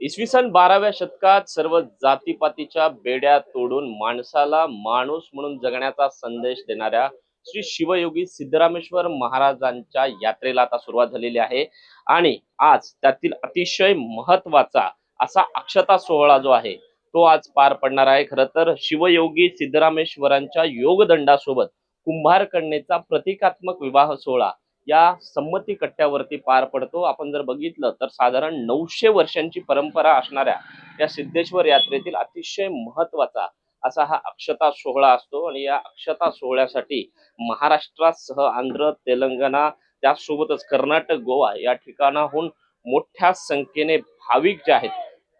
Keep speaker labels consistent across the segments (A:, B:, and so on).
A: इसवी सन बाराव्या शतकात सर्व जातीपातीच्या बेड्या तोडून माणसाला माणूस म्हणून जगण्याचा संदेश देणाऱ्या श्री शिवयोगी सिद्धरामेश्वर महाराजांच्या यात्रेला आता सुरुवात झालेली आहे. आणि आज त्यातील अतिशय महत्त्वाचा असा अक्षता सोहळा जो आहे तो आज पार पडणार आहे. खरं तर शिवयोगी सिद्धरामेश्वरांच्या योगदंडासोबत कुंभारकन्येचा प्रतिकात्मक विवाह सोहळा या संमती कट्ट्यावरती पार पडतो. आपण जर बघितलं तर साधारण नऊशे वर्षांची परंपरा असणाऱ्या या सिद्धेश्वर यात्रेतील अतिशय महत्त्वाचा असा हा अक्षता सोहळा असतो. आणि या अक्षता सोहळ्यासाठी महाराष्ट्रासह आंध्र तेलंगणा त्यासोबतच कर्नाटक गोवा या ठिकाणाहून मोठ्या संख्येने भाविक जे आहेत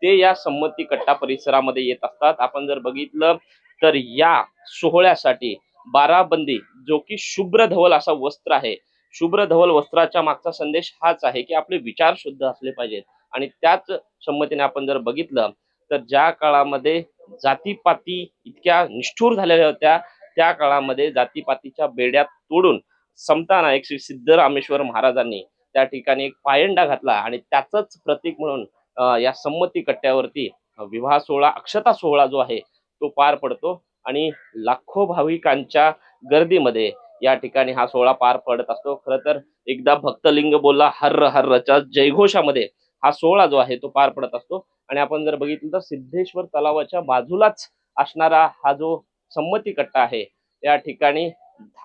A: ते या संमती कट्टा परिसरामध्ये येत असतात. आपण जर बघितलं तर या सोहळ्यासाठी बाराबंदी जो की शुभ्र धवल असा वस्त्र आहे शुभ्र धवल वस्त्राच्या मागचा संदेश हाच आहे की आपले विचार शुद्ध असले पाहिजेत. आणि त्याच संमतीने आपण जर बघितलं तर ज्या काळामध्ये जातीपाती इतक्या निष्ठूर झालेल्या होत्या त्या काळामध्ये जातीपातीच्या बेड्यात तोडून समतानायक श्री सिद्धरामेश्वर महाराजांनी त्या ठिकाणी एक पायंडा घातला आणि त्याचंच प्रतीक म्हणून या संमती कट्ट्यावरती विवाह सोहळा अक्षता सोहळा जो आहे तो पार पडतो. आणि लाखो भाविकांच्या गर्दीमध्ये या ठिकाणी हा सोहळा पार पडत असतो. खरं तर एकदा भक्तलिंग बोलला हर्र हर्रच्या जयघोषामध्ये हा सोहळा जो आहे तो पार पडत असतो. आणि आपण जर बघितलं तर सिद्धेश्वर तलावाच्या बाजूलाच असणारा हा जो संमती कट्टा आहे या ठिकाणी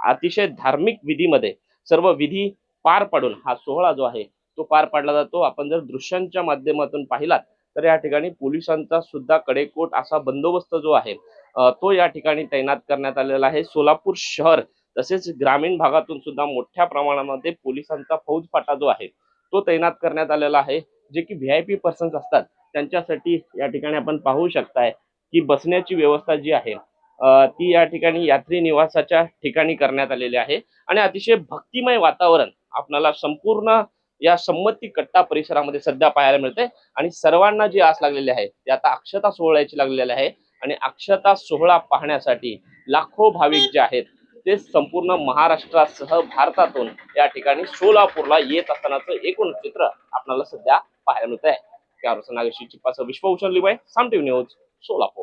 A: अतिशय धार्मिक विधीमध्ये सर्व विधी पार पाडून हा सोहळा जो आहे तो पार पाडला जातो. आपण जर दृश्यांच्या माध्यमातून पाहिलात तर या ठिकाणी पोलिसांचा सुद्धा कडेकोट असा बंदोबस्त जो आहे तो या ठिकाणी तैनात करण्यात आलेला आहे. सोलापूर शहर तसेच ग्रामीण भागातून सुद्धा मोठ्या प्रमाणामध्ये पोलिसांचा फौजफाटा जो आहे तो तैनात करण्यात आलेला आहे. जे की व्ही आय पी पर्सन्स असतात त्यांच्यासाठी या ठिकाणी आपण पाहू शकताय की बसण्याची व्यवस्था जी आहे ती या ठिकाणी यात्री निवासाच्या ठिकाणी करण्यात आलेली आहे. आणि अतिशय भक्तिमय वातावरण आपणाला संपूर्ण या संमती कट्टा परिसरामध्ये सध्या पाहायला मिळते आणि सर्वांना जी आस लागलेली आहे ती आता अक्षता सोहळ्याची लागलेली आहे. आणि अक्षता सोहळा पाहण्यासाठी लाखो भाविक जे आहेत ते संपूर्ण महाराष्ट्रासह भारतातून या ठिकाणी सोलापूरला येत असतानाचं एकूण चित्र आपल्याला सध्या पाहायला मिळत आहे त्यावर नागेशी चिप्पासह विश्वभूषण लिबाय साम टीव्ही न्यूज सोलापूर.